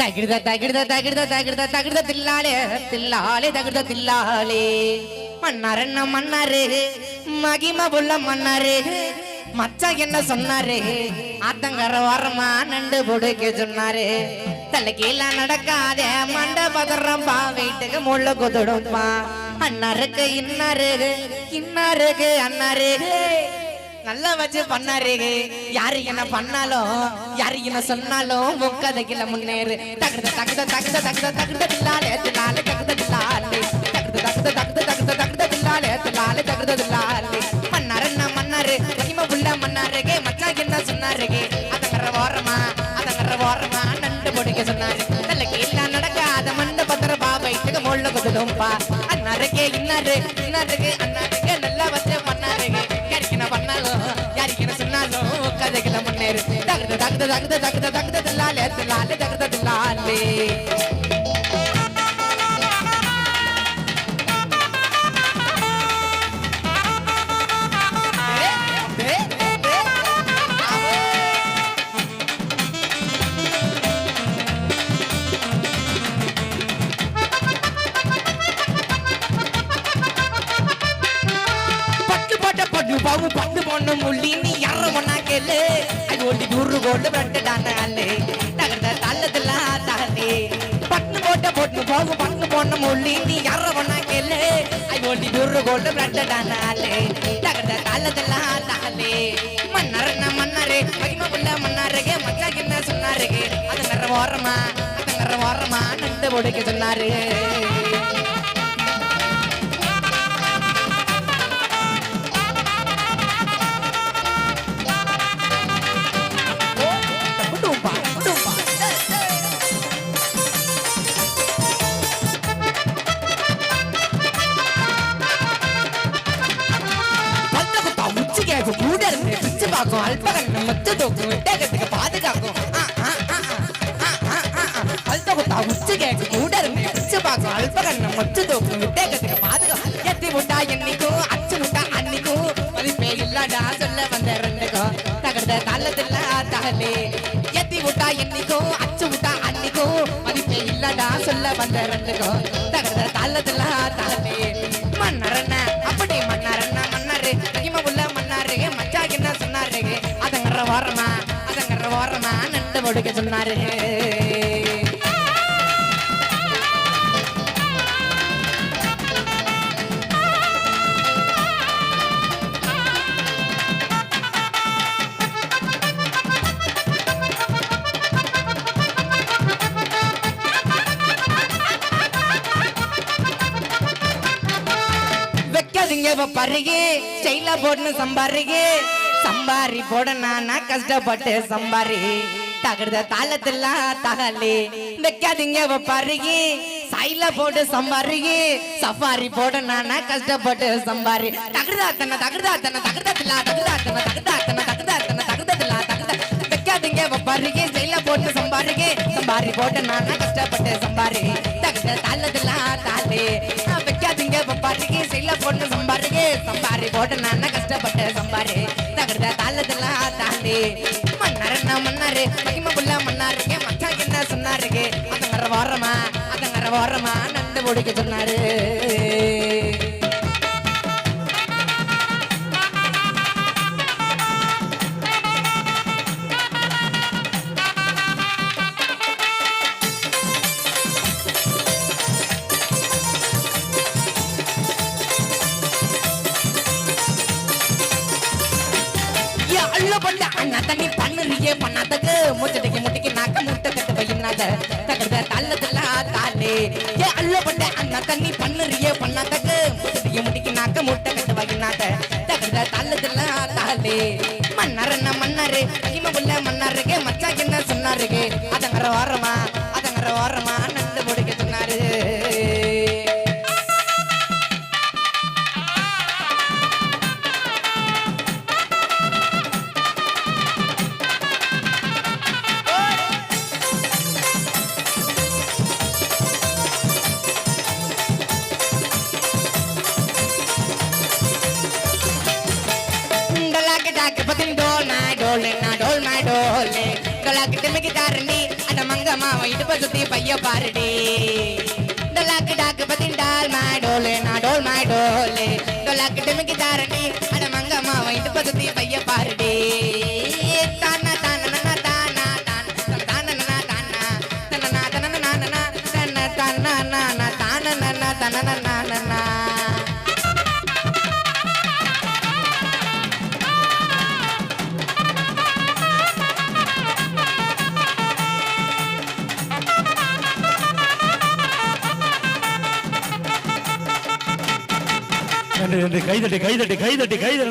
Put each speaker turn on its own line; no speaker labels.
தகிடுத தகிடுத தகிடுத தகிடுத தகிடுத தில்லாலே தில்லாலே தகிடுத தில்லாலே. என்ன மன்னாரு மகிமா புள்ள மன்னாரு மச்சா என்ன சொன்னாரு? ஆத்தங்கர வரமா நண்டு பொடுக்க சொன்னாரு. தலைக்கீழ நடக்காதே மண்ட பதறம்பா வீட்டுக்கு முள்ள குதுடும்பா அண்ணாருக்கு இன்னாரு இன்னாருக்கு அண்ணாரு நல்லா வச்சு பண்ணாரு யாரு என்ன பண்ணாலும் யாரு என்ன சொன்னாலும் முக்கதைக்குல முன்னேறு. தகுத தகுத தகுத தகுத தகுத தில்லாலே தில்லாலே தகுத தில்லாலே. தகுத தகுத தகுத தகுத தகுத தில்லாலே தில்லாலே தகுத தில்லாலே. மன்னாரு என்ன மன்னாரு? மகிம புள்ள மன்னாருகே மச்சா என்ன சொன்னாருகே? அதங்கற ஓரமா அதங்கற ஓரமா நண்டு பொடிக்க சொன்னாரு. நல்ல கீழ நடக்காத மண்ட பத்திர பாபைட்டுக்கு முள்ள குதுடும்பா அண்ணாருக்கே இன்னாரு இன்னாருக்கு அண்ணாருக்கு தகுத தகுத தகுத தகுத தகுத தில்லாலே தில்லாலே தகுத தில்லாலே பட்டு போட்ட பாவு பட்டு பொண்ணு முள்ளி நீ யார ஒன்னா கேளு அது ஒண்டி நூறு கோல்டு பிரட்டுடான தகர்ந்த தள்ளதுல தாலே பட்டு போட்ட போட்டு போக பட்டு போன முள்ளி நீ யார பண்ணா கேளு? அது துரு நூறு கோல்டு பிரட்டுடான அல்லே தகர்ந்த தள்ளதுல தாலே மன்னரண்ண மன்னரே மகிமை புள்ள மன்னரே மச்சா என்ன சொன்னாருகே அது நிற ஓரமா அது நிற ஓரமா நண்டு பொடிக்க சொன்னாரே. பிச்சு அல்பகன் முத்து தூக்கும் விட்டகத்துக்கு பாதுகாக்கும் அல்தகுத்தா உச்சு ஆ, கேக்கு கூட இருந்து பிச்சு பார்க்கும் அல்பகன் முத்து தூக்கும் விட்டகத்துக்கு பாதுகாக்கும் எத்தி முட்டா என்னைக்கும் அச்சு முட்டா அன்னைக்கும் மதிப்பே இல்லாடா சொல்ல வந்த ரெண்டுக்கும் தகர்ந்த தள்ளதில்ல தகலே எத்தி முட்டா என்னைக்கும் அச்சு முட்டா அன்னைக்கும் மதிப்பே இல்லாடா சொல்ல வந்த ரெண்டுக்கும் நண்டு சொன்னாரு வைக்காதீங்க பருகி ஸ்டைல போட்டு சம்பாரிக்கு சம்பாரி போட நான் கஷ்டப்பட்டு சம்பாரி. தகர்த தாளத்தெல்லாம் தகலி வைக்காதீங்க பருகி. சைல போட்டு சம்பாருகி. சஃபாரி போட நானா கஷ்டப்பட்டு சம்பாரி. தகர்தாத்தன தகர்தாத்தன தகர்தத்தில்லா தகர்தாத்தன தகர்தாத்தன தகர்தாத்தன தகர்தத்தில்லா தகர்த. வைக்காதீங்க பருகி. சைல போட்டு சம்பாருகி. சம்பாரி போட நானா கஷ்டப்பட்டு சம்பாரி. தகர்த தாளத்துல தாலே வைக்காதீங்க பருகி. சைல போட்டு சம்பாருகி. சம்பாரி போட்டு நானா கஷ்டப்பட்டு சம்பாரி. தகர்த தாளத்துல தாண்டி மகிம புள்ள மன்னாருங்க மச்சான் என்ன சொன்னாருங்க அதங்கற ஓரமா அதங்கற ஓரமா நண்டு முடிக்க சொன்னாரு. ஏ அள்ள பண்ண அண்ணா தண்ணி நீயே பண்ணாதக்கு முச்சடிக்கு முட்டிக்கு நாக்க முட்டை கட்டு வையினாத தகர்த தள்ளதுல தாலே ஏ அள்ள பண்ண அண்ணா தண்ணி பண்ணுறியே பண்ணாதக்கு முச்சடிக்கு முட்டிக்கு நாக்க முட்டை கட்டு வையினாத தகர்த தள்ளதுல தாலே மன்னரண்ண மன்னாரு இம உள்ள மன்னாருக்கு மச்சா என்ன சொன்னாருக்கு? அதங்கற வாரமா? பத்தின் டோல் மை டோல் நான் டோல் மை டோல் டொலாக்கு திமிக்கி தாரண்டி அந்த மங்க மாவன் இடுப்ப சுத்தி பைய பாருடி. டொலாக்கு டாக்கு பத்தின் டால் மை டோல் நான் டோல் மை டோல் டொலாக்கு திமிக்கி தாரண்டி அந்த மங்க மாவன் இடுப்ப சுத்தி பைய பாருடி.
കൈതട്ടി കൈതട്ടി കൈതട്ടി കൈതട്ടി കൈതട്ടി